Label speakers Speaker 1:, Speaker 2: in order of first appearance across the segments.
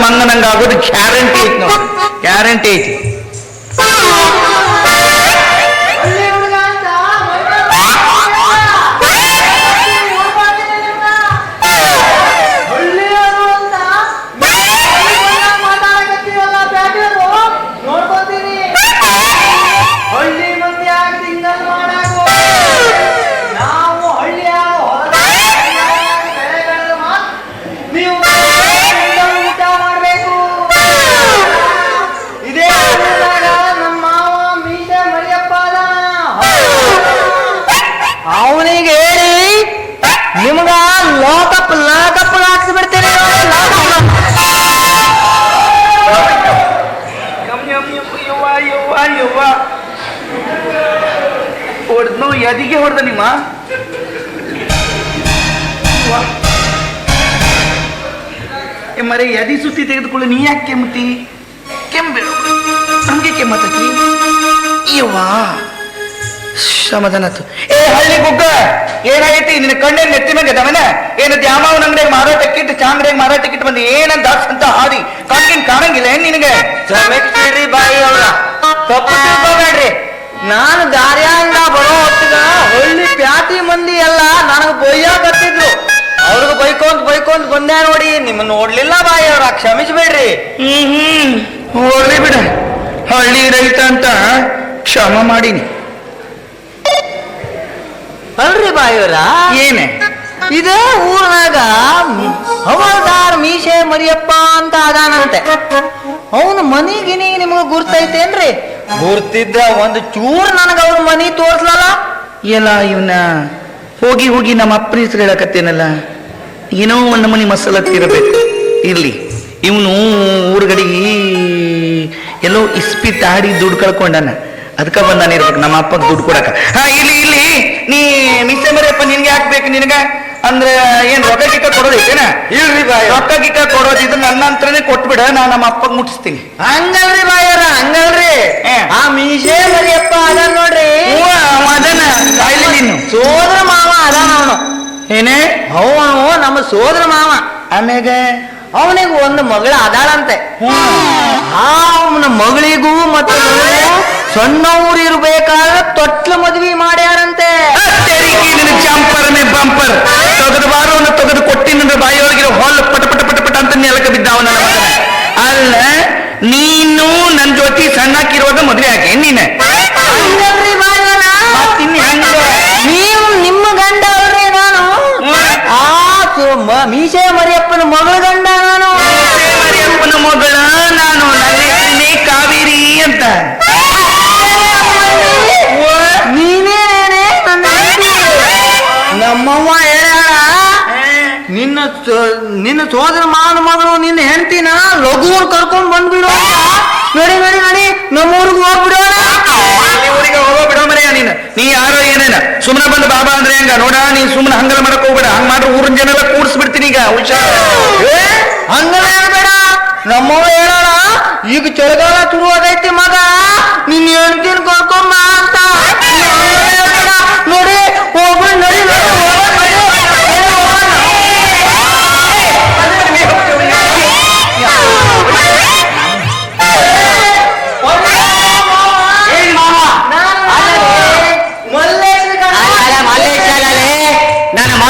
Speaker 1: ಮಂಗನಂಗ ಆಗೋದು ಗ್ಯಾರಂಟಿ ಐತಿ ನೋಡಿ ಗ್ಯಾರಂಟಿ ಐತಿ ಹೊಡೆದ ನಿಮ್ಮ? ಮರೆ, ಎದಿ ಸುತ್ತಿ ತೆಗೆದುಕೊಳ್ಳಿ. ನೀ ಯಾಕೆ ಕೆಮ್ಮತಿ ಕೆಂಬೆ ನಮ್ಗೆ ಕೆಮ್ಮತ್ತತಿ? ಯವ್ವ. ಸಮಾಧಾನ ಏ ಹಳ್ಳಿ ಗುಗ್ಗ ಏನಾಗೈತಿ? ನಿನ್ನ ಕಣ್ಣೇ ನೆತ್ತಿ ಮೇಲೆ ದಮನ ಏನ? ಮಾರಾಟ ಅಂಗಡಿಯಾಗ ಮಾರಾಟಕ್ಕಿಟ್ಟು ಚಾಂಗ್ಡಿಯಾಗ ಮಾರಾಟಕ್ಕಿಟ್ಟು ಬಂದು? ಏನಂತ ಅಂತ ಹಾದಿ? ಕಣ್ಣಿನ ಕಾಣಂಗಿಲ್ಲ ಏನ್ ನಿನಗೆ?
Speaker 2: ಬಾಯಿ ಅವ್ರ. ತಪ್ಪು ತಿಳ್ಕೊಬೇಡ್ರಿ. ನಾನು ದಾರ್ಯಾಂಗ ಬರೋ ಹೊತ್ತಿಗ ಹಳ್ಳಿ ಪ್ಯಾಟಿ ಮಂದಿ ಎಲ್ಲ ನನಗೆ ಬೈಯಾಕತ್ತಿದ್ರು ಅವ್ರಿಗೆ ಬೈಕೊಂತ ಬೈಕೊಂತ ಬಂದೆ ನೋಡಿ ನಿಮ್ಮ ನೋಡ್ಲಿಲ್ಲ ಬಾಯಿ ಅವ್ರ ಕ್ಷಮಿಸ್ಬೇಡ್ರಿ.
Speaker 1: ಹ್ಮ್ ಹ್ಮ್. ಹೋಗ್ಲಿ ಬಿಡ. ಹಳ್ಳಿ ರೈತ ಅಂತ ಕ್ಷಮ ಮಾಡೀನಿ.
Speaker 2: ಅಲ್ರಿ ಬಾಯಿಯವರ
Speaker 1: ಏನೇ?
Speaker 2: ಇದೇ ಊರ್ನಾಗ ಹವಾದಾರ್ ಮೀಸೆ ಮರಿಯಪ್ಪ ಅಂತ ಅದಾನಂತೆ. ಅವನ ಮನಿ ಗಿನಿ ನಿಮ್ಗೆ ಗುರ್ತೈತೇನ್ರಿ? ಗುರ್ತಿದ್ದ ಒಂದು ಚೂರ್ ನನಗೆ ಅವ್ರ ಮನಿ ತೋರ್ಸ್ಲಲ್ಲ?
Speaker 1: ಎಲ್ಲ ಇವನ ಹೋಗಿ ಹೋಗಿ ನಮ್ಮ ಅಪ್ಪನ ಹೇಳಕತ್ತೇನಲ್ಲ? ಏನೋ ಒಂದು ಮನಿ ಮಸಾಲ ಇರಬೇಕು. ಇರ್ಲಿ. ಇವನು ಊರುಗಡಿಗೆ ಎಲ್ಲೋ ಇಸ್ಪಿ ತಾಡಿ ದುಡ್ಡು ಕಳ್ಕೊಂಡನ. ಅದಕ್ಕ ಬಂದಾನಿರ್ಬೇಕು ನಮ್ಮ ಅಪ್ಪಗೆ ದುಡ್ಡು ಕೊಡಕ. ಹಾ ಇಲ್ಲಿ ಇಲ್ಲಿ ನೀ, ಮಿಸ್ಸೆ ಮರಿಯಪ್ಪ, ನಿನ್ಗೆ ಹಾಕ್ಬೇಕು ನಿನಗ? ಅಂದ್ರೆ ಏನ್ ರೊಕ್ಕ ಗಿಕ್ಕ ಕೊಡೋದೈತೇನ?
Speaker 2: ಇಲ್ರಿ ಬಾಯ್.
Speaker 1: ರೊಕ್ಕ ಗಿಕ್ಕ ಕೊಡೋದಿದ್ರೆ ನನ್ನ ಹತ್ರನೇ ಕೊಟ್ಬಿಡ ನಾ ನಮ್ಮ ಅಪ್ಪಗೆ ಮುಟ್ಟಿಸ್ತೀನಿ.
Speaker 2: ಹಂಗಲ್ರಿ ಬಾಯರ ಹಂಗಲ್ರಿ. ಆ ಮೀಸೆ ಮರಿಯಪ್ಪ ಅದ ನೋಡ್ರಿ.
Speaker 1: ಹ್ಞೂ, ಅವ ಅದಾನ ಕಾಯ್ಲಿ ನೀನು.
Speaker 2: ಸೋದರ ಮಾವ ಅದ ಅವನು.
Speaker 1: ಏನೇ?
Speaker 2: ಅವನು ನಮ್ಮ ಸೋದರ ಮಾವ.
Speaker 1: ಆಮೇಲೆ
Speaker 2: ಅವನಿಗೆ ಒಂದು ಮಗಳ ಅದಾಳಂತೆ. ಆ ಅವನ ಮಗಳಿಗೂ ಮತ್ತು ಸಣ್ಣವ್ರು ಇರ್ಬೇಕಾದ್ರೆ ತೊಟ್ಲು ಮದ್ವಿ ಮಾಡ್ಯಾರಂತೆ.
Speaker 1: ಮೇ ಬಂಪರ್ ತೆಗೆದು ಬಾರವನ್ನು ತೆಗೆದು ಕೊಟ್ಟಿ ನನ್ನ ಬಾಯಿಯೊಳಗಿರೋ ಹೊಲ್ ಪಟ ಪಟ ಪಟ ಪಟ ಅಂತ ನೆಲಕ್ಕೆ ನನ್ನ ಮಗನ. ಅಲ್ಲ, ನೀನು ನನ್ನ ಜೊತೆ ಸಣ್ಣಕ್ಕಿರುವಾಗ ಮದ್ವೆ ಆಗಿ ನೀನೆ? ನಿನ್ನ
Speaker 2: ಸೋದರ ಮಾನ ಮಗಳು ನಿನ್ನ ಹೆಂಡತಿನ ಲಘುವನ್ ಕರ್ಕೊಂಡ್ ಬಂದ್ಬಿಡು ನೋಡಿ ನಡಿ ನಡಿ ನಡಿ ನಮ್ಮೂರಿಗೆ ಹೋಗ್ಬಿಡೋಣ
Speaker 1: ಊರಿಗೆ ಹೋಗೋ ಬಿಡೋ ಮರೆಯ ನೀನು. ನೀ ಯಾರೋ ಏನೇನ? ಸುಮ್ಮನೆ ಬಂದು ಬಾಬಾ ಅಂದ್ರೆ ಹೆಂಗ? ನೋಡ ನೀ ಸುಮ್ಮನೆ ಹಂಗಲ ಮಾಡಕ್ ಹೋಗ್ಬೇಡ. ಹಂಗ ಮಾಡ್ರೆ ಊರಿನ ಜನ ಎಲ್ಲ ಕೂಡಿಸ್ಬಿಡ್ತೀನಿ ಈಗ. ಹುಷಾರ.
Speaker 2: ಏ, ಹಂಗಲ್ಲ ಹೇಳ್ಬೇಡ. ನಮ್ಮವ್ವ ಹೇಳೋಣ ಈಗ ಚಳಿಗಾಲ ಶುರುವಾಗೈತಿ ಮಗ. ನಿನ್ನ ಹೆಂಡತಿನ ಕರ್ಕೊಂಬ ಅಂತ.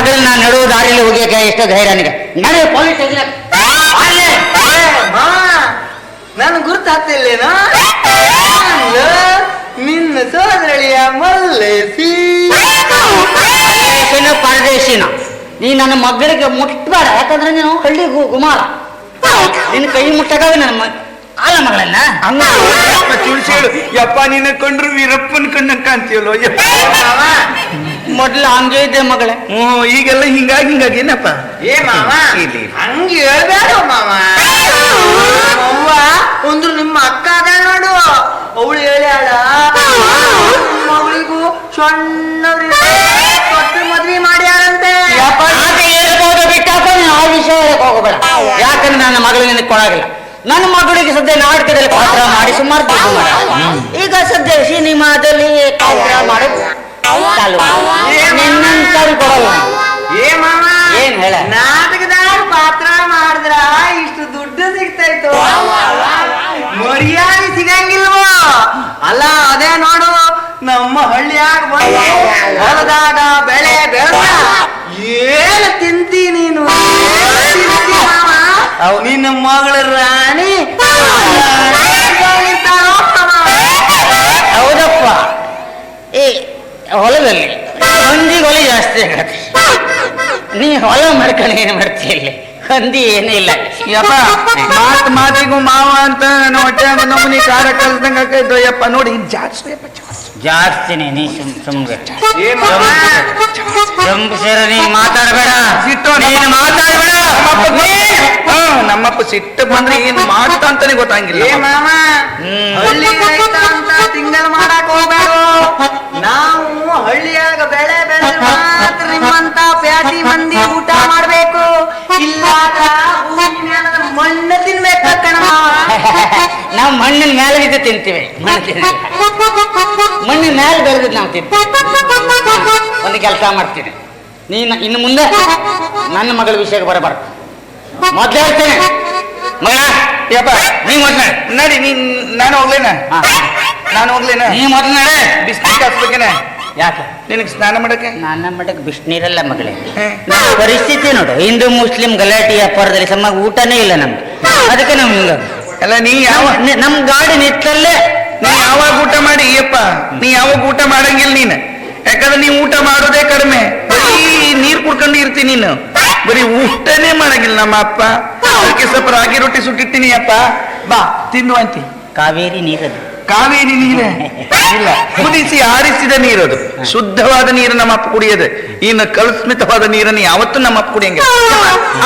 Speaker 3: ನನ್ನ ಮಗಳನ್ನ ನಡು ದಾರಿಯಲ್ಲಿ ಹೋಗ್ಯಕ್ಕೆ ಎಷ್ಟು ಧೈರ್ಯ ನನಗೆ. ನಡೆ ಪೊಲೀಸ್
Speaker 2: ನನ್ ಗುರ್ತಾಗ್ತಿಲ್ಲೇನ? ನಿನ್ನ ಸೋದರಳಿಯ ಮಲ್ಲೇಸಿ.
Speaker 3: ಪರದೇಶಿನ ನೀ ನನ್ನ ಮಗಳಿಗೆ ಮುಟ್ಬೇಡ ಯಾಕಂದ್ರೆ ನೀನು ಹಳ್ಳಿ ಗು- ಗುಮಾರ. ನಿನ್ನ ಕೈ ಮುಟ್ಟಕಾಗ ನನ್ನ ಮ ಅಲ್ಲ ಮಗಳನ್ನ.
Speaker 1: ಹಂಗ ತುಳಸಿ ಹೇಳು. ಯಪ್ಪ ನಿನ್ನ ಕಂಡ್ರು ವೀರಪ್ಪನ ಕಣ್ಣ ಕಾಣ್ತೀಯಲ್ಲೋ? ಯಪ್ಪ
Speaker 3: ಮೊದ್ಲು ಹಂಗೆ ಇದ್ದೆ ಮಗಳೇ.
Speaker 1: ಹ್ಮ್ ಈಗೆಲ್ಲ ಹಿಂಗಾಗಿ ಹಿಂಗಾಗಿ ಏನಪ್ಪ?
Speaker 2: ಏ ಮಾವ
Speaker 1: ಇಲ್ಲಿ.
Speaker 2: ಹಂಗ ಹೇಳ್ಬೇಡ ಮಾವ. ಅವ್ವ ಒಂದು ನಿಮ್ಮ ಅಕ್ಕ ಅದ ನೋಡು. ಅವಳು ಹೇಳ್ಯಾಳ ಮಗಳಿಗೂ ಸಣ್ಣವ್ರಿ ಕೊಟ್ಟು ಮದ್ವಿ ಮಾಡ್ಯಾರಂತೆ
Speaker 3: ಹೇಳ್ಬೋದು ಬಿಟ್ಟಾಕ ನೀನು ಆ ವಿಷಯ ಹೇಳಕ್ ಹೋಗಬೇಡ. ಯಾಕಂದ್ರೆ ನನ್ನ ಮಗಳು ನಿನಗೆ ಕೊಡಾಗಿಲ್ಲ. ನನ್ನ ಮಗಳಿಗೆ ಸದ್ಯ ನಾಟಕದಲ್ಲಿ ಪಾತ್ರ ಮಾಡಿ ಸುಮಾರು ಈಗ ಸದ್ಯ ಸಿನಿಮಾದಲ್ಲಿ ಪಾತ್ರ ಚಾಲು ನಿನ್ನಂತವ್ರು ಕೊಡಲ್ಲ.
Speaker 2: ಏ ಮಾವ
Speaker 3: ಏನ್ ಹೇಳ?
Speaker 2: ನಾಟಕದಾಗ ಪಾತ್ರ ಮಾಡಿದ್ರ ಇಷ್ಟು ದುಡ್ಡು ಸಿಗ್ತಾಯ್ತು. ಮರ್ಯಾದೆ ಸಿಗಂಗಿಲ್ವೋ? ಅಲ್ಲ ಅದೇ ನೋಡು ನಮ್ಮ ಹಳ್ಳಿಯಾಗ ಬಂದು ಹೊಲದಾಗ ಬೆಳೆ ಬೆಳೆದ ಏನು ತಿಂತಿ ನೀನು? ನಿನ್ನ ಮಗಳ ರಾಣಿ.
Speaker 3: ಮಾಡ್ಕೊಂಡು ಏನು ಮಾಡ್ತೀಯ ಇಲ್ಲಿ ಹಂದಿ ಏನೂ ಇಲ್ಲ.
Speaker 1: ಯಪ್ಪ ಮಾತ್ ಮಾತಿಗೂ ಮಾವ ಅಂತ ನನ್ನ ಹೊಟ್ಟೆ ನಮ್ಮನಿ ಕಾರ ಕಲ್ಸಂಗ ಆಕೈತು ಯಪ್ಪ ನೋಡಿ ಜಾಸ್ತಿ ಯಪ್ಪ ಜಾಸ್ತಿ.
Speaker 3: ಜಾಸ್ತಿನೇ ನೀ ಸುಮ್ ಸುಮ್ಗೆ
Speaker 2: ಏ ಮಾವ?
Speaker 3: ಜಂಬುಸೇರ ನೀ ಮಾತಾಡಬೇಡ.
Speaker 1: ಸಿಟ್ಟು
Speaker 3: ನೀನು ಮಾತಾಡಬೇಡ.
Speaker 1: ನಮ್ಮಪ್ಪ ಹಾ, ನಮ್ಮಪ್ಪ ಸಿಟ್ಟು ಬಂದ್ರೆ ಏನ್ ಮಾಡ್ತಾ ಅಂತಾನೆ ಗೊತ್ತಾಗಿಲ್ಲ
Speaker 2: ಮಾಮ. ಹಳ್ಳಿ ರೈತ ಅಂತ ತಿಂಗಳ ಮಾಡಕ್ ಹೋಗ್ಬೇಕು ನಾವು ಹಳ್ಳಿಯಾಗ ಬೆಳೆ ಬೆಳೆದ್ರೆ ಮಾತ್ರ ನಿಮ್ಮಂತ ಪ್ಯಾಟಿ ಮಂದಿ ಊಟ ಮಾಡ್ಬೇಕು. ಇಲ್ಲ ಭೂಮಿ ಮಣ್ಣು ತಿನ್ಬೇಕ ಕಣವ.
Speaker 3: ನಾವು ಮಣ್ಣಿನ ಮೇಲೆ ಬಿದ್ದು ತಿಂತೀವಿ. ಮಣ್ಣಿನ ಮೇಲೆ ಬೆಳೆದಿದ್ದು ನಾವು ತಿಂತೀವಿ. ಒಂದು ಕೆಲಸ ಮಾಡ್ತೀನಿ. ನೀನು ಇನ್ನು ಮುಂದೆ ನನ್ನ ಮಗಳ ವಿಷಯಕ್ಕೆ ಬರಬಾರ್ದು. ಮೊದ್ಲು ಹೇಳ್ತೇನೆ. ಮಗಳ
Speaker 1: ಯಪ್ಪ
Speaker 3: ನೀ ಮೊದ್ಲು.
Speaker 1: ನಡಿ ನೀನ್ ನಾನು ಹೋಗ್ಲೇನ.
Speaker 3: ಹಾ.
Speaker 1: ನಾನು ಹೋಗ್ಲೇನ?
Speaker 3: ನೀ ಮೊದಲು ನಡೆ.
Speaker 1: ಕಾಸ್ಬೇಕೇನ
Speaker 3: ಯಾಕೆ?
Speaker 1: ನಿನಗೆ ಸ್ನಾನ ಮಾಡಕ್ಕೆ?
Speaker 3: ಸ್ನಾನ ಮಟ್ಟಕ್ಕೆ ಬಿಸಿನೀರಲ್ಲ ಮಗಳೇ. ನಮ್ಮ ಪರಿಸ್ಥಿತಿ ನೋಡು ಹಿಂದೂ ಮುಸ್ಲಿಂ ಗಲಾಟೆ ವ್ಯಾಪಾರದಲ್ಲಿ ಸಮ ಊಟನೇ ಇಲ್ಲ ನಮ್ಗೆ. ಅದಕ್ಕೆ ನಮ್ಗೆ
Speaker 1: ಅಲ್ಲ ನೀ ಯಾವ
Speaker 3: ನಮ್ ಗಾಡಿ ನಿತ್ತಲ್ಲೇ.
Speaker 1: ನೀ ಯಾವಾಗ ಊಟ ಮಾಡಿ ಅಯ್ಯಪ್ಪ? ನೀ ಯಾವಾಗ ಊಟ ಮಾಡಂಗಿಲ್ಲ ನೀನು? ಯಾಕಂದ್ರೆ ನೀ ಊಟ ಮಾಡೋದೇ ಕಡಿಮೆ. ಬರೀ ನೀರ್ ಕುಡ್ಕೊಂಡು ಇರ್ತೀನಿ ನೀನು. ಬರೀ ಊಟನೇ ಮಾಡಂಗಿಲ್ಲ ನಮ್ಮ ಅಪ್ಪ. ಅದಕ್ಕೆ ಸ್ವಲ್ಪ ರಾಗಿ ರೊಟ್ಟಿ ಸುಟ್ಟಿರ್ತೀನಿ ಅಪ್ಪ. ಬಾ ತಿನ್ನು ಅಂತಿ.
Speaker 3: ಕಾವೇರಿ ನೀರದು.
Speaker 1: ಕಾವೇರಿ ನೀರೇ? ಇಲ್ಲ. ಕುದಿಸಿ ಆರಿಸಿದ ನೀರದು. ಶುದ್ಧವಾದ ನೀರು ನಮ್ಮ ಅಪ್ಪ ಕುಡಿಯೋದು. ಇನ್ನು ಕಲುಸ್ಮಿತವಾದ ನೀರನ್ನು ಯಾವತ್ತೂ ನಮ್ಮ ಅಪ್ಪ ಕುಡಿಯಂಗಿಲ್ಲ.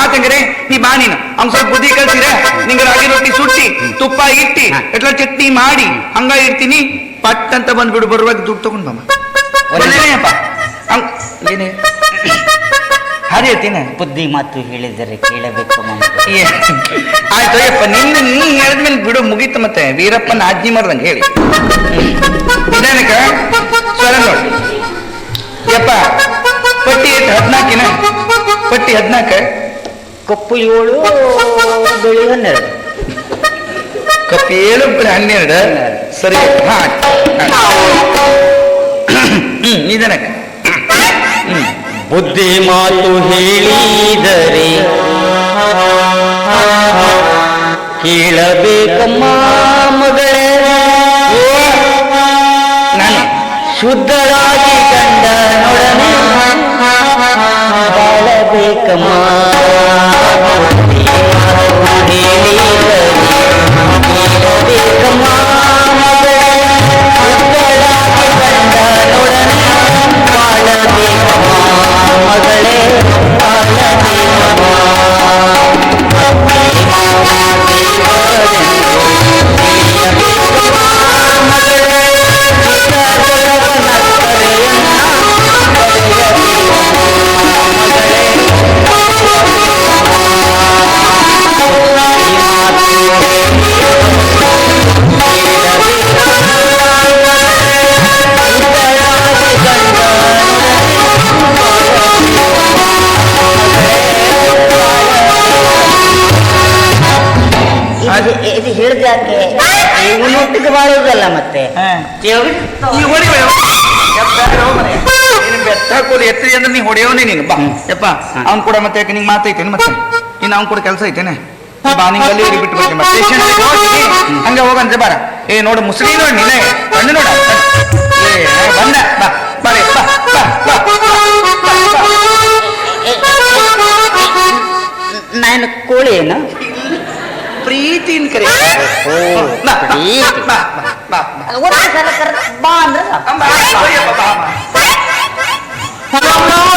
Speaker 1: ಆತಂಗ್ರೆ ನೀ ಬಾ ನೀನು. ಸ್ವಲ್ಪ ಬುದ್ಧಿ ಕಲ್ಸಿರ ನಿಂಗೆ ರಾಗಿ ರೊಟ್ಟಿ ಸುಟ್ಟಿ, ತುಪ್ಪ ಇಟ್ಟಿ ಎಟ್ಲ ಚಟ್ನಿ ಮಾಡಿ, ಹಂಗ ಇರ್ತೀನಿ ಪಟ್ಟಂತ ಬಂದ್ಬಿಡು, ಬರುವಾಗ ದುಡ್ಡು ತಗೊಂಡ್ ಬಾಮ ಏನೇ ಹರಿ ಹೇಳ್ತೀನಿ
Speaker 3: ಬುದ್ಧಿ ಮಾತು ಹೇಳಿದರೆ ಕೇಳಬೇಕು
Speaker 1: ಆಯ್ತು ಅಯ್ಯಪ್ಪ ನಿನ್ನ ನೀ ಹೇಳಿದ್ಮೇಲೆ ಬಿಡು ಮುಗೀತು ಮತ್ತೆ. ವೀರಪ್ಪನ ಆಜ್ಞೆ ಮಾಡ್ದಂಗೆ ಹೇಳಿ. ನಿಧಾನಕ್ಕ ಸ್ವರ ನೋಡಿ. ಯಪ್ಪ ಪಟ್ಟಿ ಎಷ್ಟು ಹದ್ನಾಕಿನ? ಪಟ್ಟಿ ಹದ್ನಾಕ?
Speaker 3: ಕಪ್ಪು ಏಳು ಬೆಳಿ ಹನ್ನೆರಡು.
Speaker 1: ಕಪ್ಪು ಏಳು ಬೆಳಿ ಹನ್ನೆರಡು. ಸರಿ. ಹಾ ನಿಧಾನಕ್ಕ
Speaker 3: ಬುದ್ಧಿ ಮಾತು ಹೇಳಿದರೆ ಕೇಳಬೇಕಮ್ಮ ಮಗಳೇ
Speaker 1: ನಾನು
Speaker 3: ಶುದ್ಧರಾಗಿ ಕಂಡ ನೋಡನೆ. ಬಾಳಬೇಕಮ್ಮ ಹೇಳಿದರೆ
Speaker 1: ಹಾಕೋದು ಎತ್ತರಿ ಅಂದ್ರೆ ನೀ ಹೊಡೆಯೋನೆ ನೀನು ಬಾ ಯಪ್ಪ ಅವ್ನು ಕೂಡ ಮತ್ತೆ ಯಾಕೆ ನಿಂಗೆ ಮಾತೈತೇನೆ ಮತ್ತೆ ಇನ್ನು ಅವ್ನ್ ಕೂಡ ಕೆಲಸ ಐತೇನೆ ಬಾ ನಿಂಗೆ ಅಲ್ಲಿ ಇಲ್ಲಿ ಬಿಟ್ಟು ಬರ್ತೀನಿ ಮತ್ತೆ ಹಂಗೆ ಹೋಗಂತೆ ಬಾರ ಏ ನೋಡು ಮುಸ್ಲಿ ನೋಡಿ ನೀನೇ ಕಣ್ಣು ನೋಡ ಬಂದ ಬಾ ಬಾರೆ ಬಾ ಬಾ ಬಾ
Speaker 3: ನಾನು ಕೋಳಿ ಏನು
Speaker 1: ಪ್ರೀತಿನ ಕರೆ
Speaker 3: ಓ,
Speaker 1: ಬಾ, ಬಾ,
Speaker 3: ಪ್ರೀತಿ.
Speaker 1: ಬಾ, ಬಾ, ಬಾ, ಬಾ.
Speaker 3: ಒಂದೇ ಸಲ ಕರ್ದ್ ಬಾ ಅಂದ್ರೆ
Speaker 1: ಅಮ್ಮ, ಅಯ್ಯಪ್ಪ, ಬಾ, ಬಾ.
Speaker 2: ನಾಟಕದಾಗ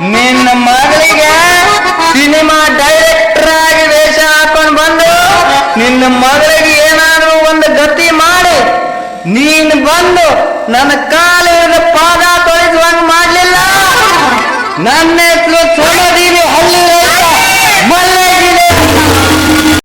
Speaker 2: ನಿನ್ನ ಮಗಳಿಗೆ ಸಿನಿಮಾ ಡೈರೆಕ್ಟರ್ ಆಗಿ ವೇಷ ಹಾಕೊಂಡು ಬಂದು ನಿನ್ನ ಮಗಳಿಗೆ ಏನಾದರೂ ಒಂದು ಗತಿ ಮಾಡಿ. ನೀನ್ ಬಂದು ನನ್ನ ಕಾಲಿನ ಪಾದ ತೊಳೆದು ಹಂಗೆ ಮಾಡಲಿಲ್ಲ. ನನ್ನ ಹೆಸರು